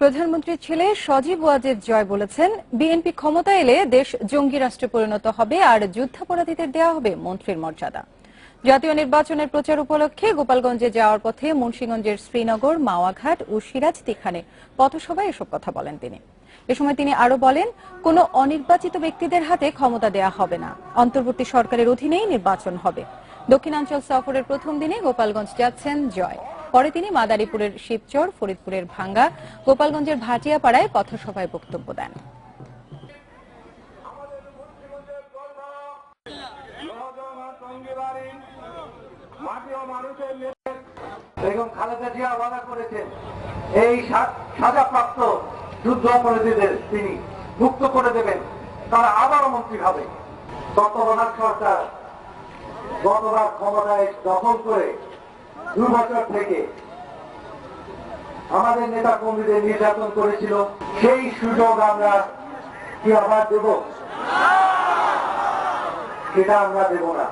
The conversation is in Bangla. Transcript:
প্রধানমন্ত্রীর ছেলে সজীব ওয়াজেদ জয় বলেছেন, বিএনপি ক্ষমতা এলে দেশ জঙ্গি রাষ্ট্রে পরিণত হবে আর যুদ্ধাপরাধীদের দেওয়া হবে মন্ত্রীর মর্যাদা। জাতীয় নির্বাচনের প্রচার উপলক্ষে গোপালগঞ্জে যাওয়ার পথে মুন্সিগঞ্জের শ্রীনগর, মাওয়াঘাট ও সিরাজদিখানে পথসভায় এসব কথা বলেন তিনি। এ সময় তিনি আরও বলেন, কোনো অনির্বাচিত ব্যক্তিদের হাতে ক্ষমতা দেয়া হবে না। অন্তর্বর্তী সরকারের অধীনেই নির্বাচন হবে। দক্ষিণাঞ্চল সফরের প্রথম দিনে গোপালগঞ্জ যাচ্ছেন জয়। পরে তিনি মাদারীপুরের শিবচর, ফরিদপুরের ভাঙ্গা, গোপালগঞ্জের ভাটিয়াপাড়ায় পথসভায় বক্তব্য দেন। করেছেন, এই সাজাপ্রাপ্ত যুদ্ধ অপরাধীদের তিনি মুক্ত করে দেবেন, তারা আবারও মন্ত্রী হবে। তত্ত্বাবধায়ক সরকার গতবার ক্ষমতায় দখল করে দু বছর থেকে আমাদের নেতা কর্মীদের নির্যাতন করেছিল। সেই সুযোগ আমরা কি আবার দেব? সেটা আমরা দেব না।